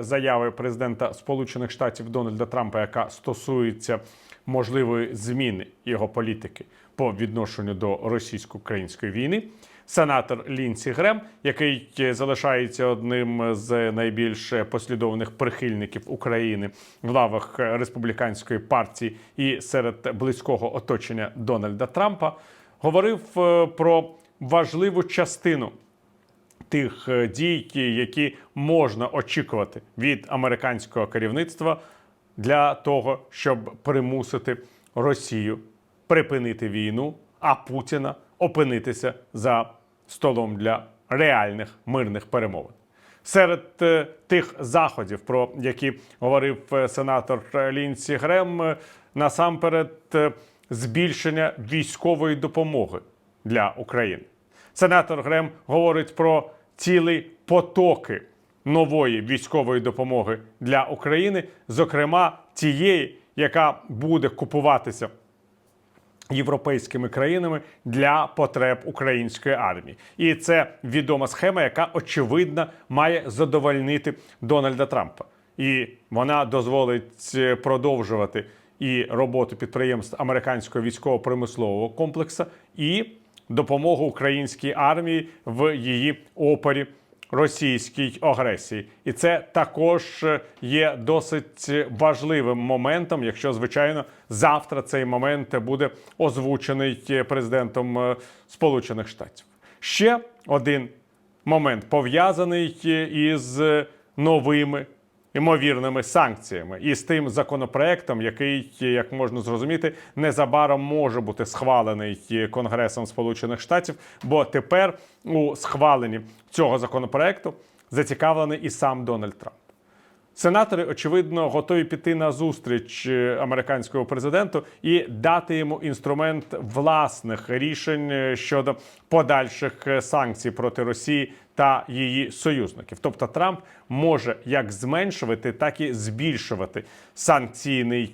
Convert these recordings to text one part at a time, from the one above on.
заяви президента Сполучених Штатів Дональда Трампа, яка стосується можливої зміни його політики по відношенню до російсько-української війни. Сенатор Лінсі Грем, який залишається одним з найбільш послідовних прихильників України в лавах республіканської партії і серед близького оточення Дональда Трампа, говорив е, про важливу частину тих е, дій, які можна очікувати від американського керівництва для того, щоб примусити Росію припинити війну, а Путіна опинитися за столом для реальних мирних перемовин. Серед е, тих заходів, про які говорив е, сенатор Лінсі Грем, насамперед збільшення військової допомоги для України. Сенатор Грем говорить про цілі потоки нової військової допомоги для України, зокрема тієї, яка буде купуватися європейськими країнами для потреб української армії, і це відома схема, яка очевидно має задовольнити Дональда Трампа, і вона дозволить е, продовжувати і роботу підприємств американського військово-промислового комплексу, і допомогу українській армії в її опорі російській агресії, і це також е, є досить важливим моментом, якщо звичайно завтра цей момент буде озвучений е, президентом е, Сполучених Штатів. Ще один момент пов'язаний із новими ймовірними санкціями і з тим законопроектом, який, як можна зрозуміти, незабаром може бути схвалений Конгресом Сполучених Штатів, бо тепер у схваленні цього законопроекту зацікавлений і сам Дональд Трамп. Сенатори, очевидно, готові піти на зустріч е, американського президенту і дати йому інструмент власних рішень е, щодо подальших е, санкцій проти Росії та її союзників. Тобто Трамп може як зменшувати, так і збільшувати санкційний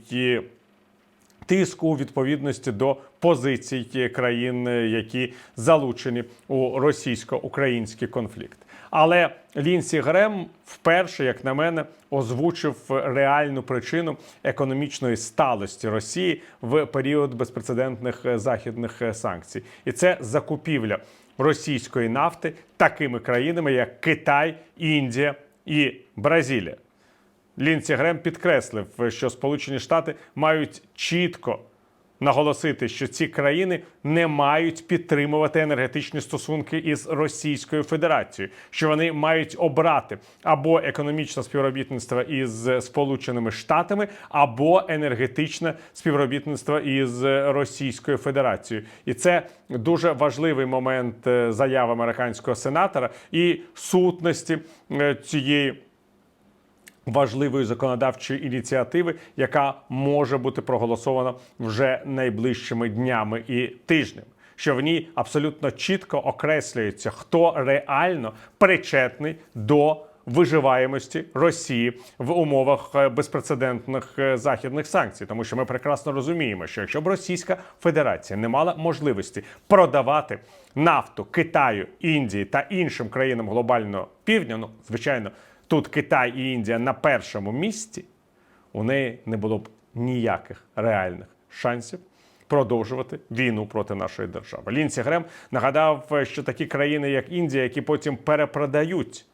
тиску у відповідності до позицій країн, які залучені у російсько-український конфлікт. Але Лінсі Грем вперше, як на мене, озвучив реальну причину економічної сталості Росії в період безпрецедентних е, західних е, санкцій, і це закупівля російської нафти такими країнами, як Китай, Індія і Бразилія. Лінсі Грем підкреслив, що Сполучені Штати мають чітко наголосити, що ці країни не мають підтримувати енергетичні стосунки із Російською Федерацією, що вони мають обрати або економічне співробітництво із Сполученими Штатами, або енергетичне співробітництво із Російською Федерацією, і це дуже важливий момент е, заяви американського сенатора і сутності е, цієї важливої законодавчої ініціативи, яка може бути проголосована вже найближчими днями і тижнями. Що в ній абсолютно чітко окреслюється, хто реально причетний до виживаємості Росії в умовах е, безпрецедентних е, західних санкцій, тому що ми прекрасно розуміємо, що якщо б Російська Федерація не мала можливості продавати нафту Китаю, Індії та іншим країнам глобального півдня, ну звичайно, тут Китай і Індія на першому місці, у неї не було б ніяких реальних шансів продовжувати війну проти нашої держави. Лінсі Грем нагадав, що такі країни, як Індія, які потім перепродають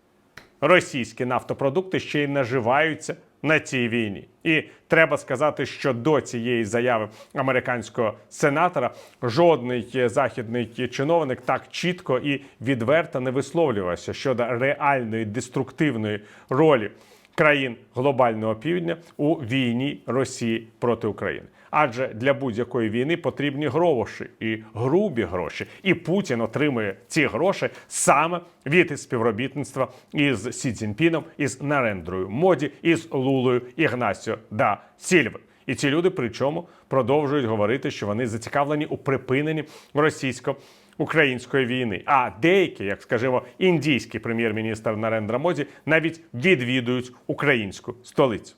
російські нафтопродукти, ще й наживаються на цій війні. І треба сказати, що до цієї заяви американського сенатора жодний західний чиновник так чітко і відверто не висловлювався щодо реальної деструктивної ролі країн глобального півдня у війні Росії проти України. Адже для будь-якої війни потрібні гроші і грубі гроші. І Путін отримує ці гроші саме від співробітництва із Сі Цзіньпіном, із Нарендрою Моді, із Лулою Ігнасіо да Сільви. І ці люди, причому, продовжують говорити, що вони зацікавлені у припиненні російсько української війни. А деякі, як скажімо, індійський прем'єр-міністр Нарендра Моді, навіть відвідують українську столицю.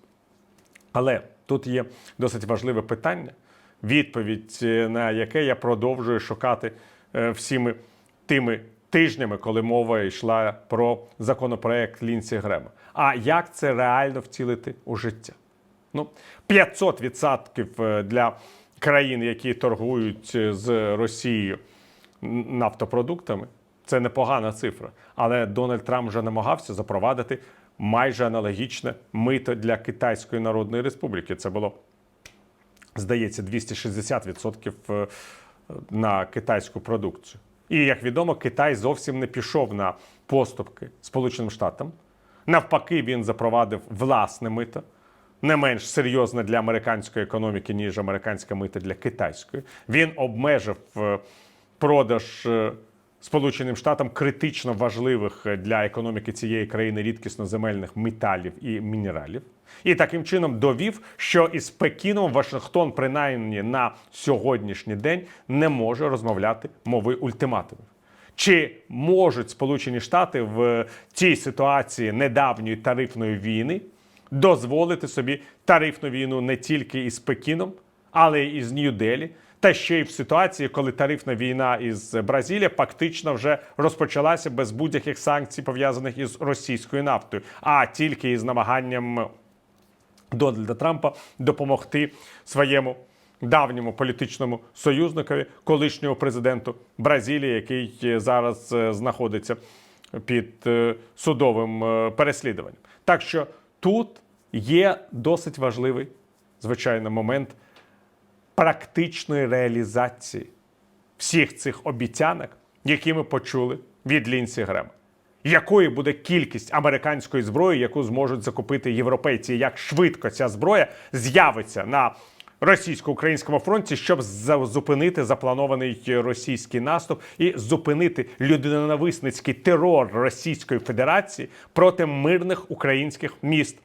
Але тут є досить важливе питання, відповідь е, на яке я продовжую шукати е, всіми тими тижнями, коли мова йшла про законопроект Лінсі Грема. А як це реально втілити у життя? Ну, 500% для країн, які торгують з Росією нафтопродуктами, це непогана цифра. Але Дональд Трамп вже намагався запровадити майже аналогічне мито для Китайської Народної Республіки. Це було, здається, 260% е, на китайську продукцію. І як відомо, Китай зовсім не пішов на поступки Сполученим Штатам. Навпаки, він запровадив власне мито, не менш серйозне для американської економіки, ніж американська мита для китайської. Він обмежив е, продаж е, Сполученим Штатам критично важливих е, для економіки цієї країни рідкісноземельних металів і мінералів. І таким чином довів, що із Пекіном Вашингтон, принаймні на сьогоднішній день, не може розмовляти мови ультиматумів. Чи можуть Сполучені Штати в цій ситуації недавньої тарифної війни дозволити собі тарифну війну не тільки із Пекіном, але й із Нью-Делі, та ще й в ситуації, коли тарифна війна із Бразилією фактично вже розпочалася без будь-яких санкцій пов'язаних із російською нафтою, а тільки із намаганням Дональда Трампа допомогти своєму давньому політичному союзникові, колишньому президенту Бразилії, який зараз е, знаходиться під е, судовим е, переслідуванням. Так що тут є досить важливий, звичайно, момент практичної реалізації всіх цих обіцянок, які ми почули від Лінсі Грема. Якою буде кількість американської зброї, яку зможуть закупити європейці? Як швидко ця зброя з'явиться на російсько-українському фронті, щоб зупинити запланований російський наступ і зупинити людиноненависницький терор Російської Федерації проти мирних українських міст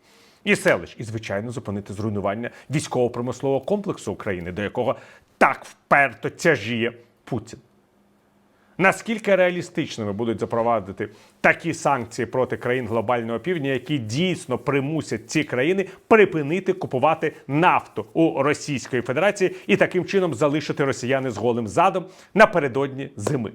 і селищ, і звичайно зупинити зруйнування військово-промислового комплексу України, до якого так вперто тяжіє Путін. Наскільки реалістичними будуть запровадити такі санкції проти країн глобального півдня, які дійсно примусять ці країни припинити купувати нафту у Російської Федерації і таким чином залишити росіяни з голим задом напередодні зими?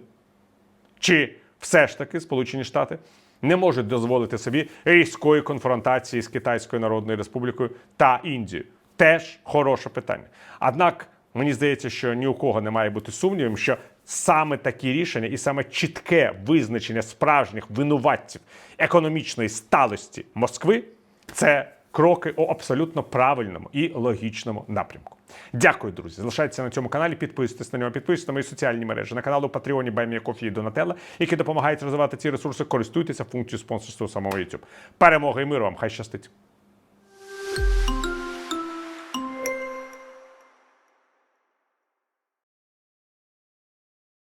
Чи все ж таки Сполучені Штати не можуть дозволити собі різкої конфронтації з Китайською Народною Республікою та Індією? Теж хороше питання. Однак мені здається, що ні у кого не має бути сумнівом, що саме такі рішення і саме чітке визначення справжніх винуватців економічної сталості Москви це кроки у абсолютно правильному і логічному напрямку. Дякую, друзі. Залишайтеся на цьому каналі, підписуйтесь на нього, підписуйтесь на мої соціальні мережі, на каналу Патреоні Баймія Кофі і Донателла, які допомагають розвивати ці ресурси. Користуйтеся функцією спонсорства самого YouTube. Перемоги і миру вам! Хай щастить!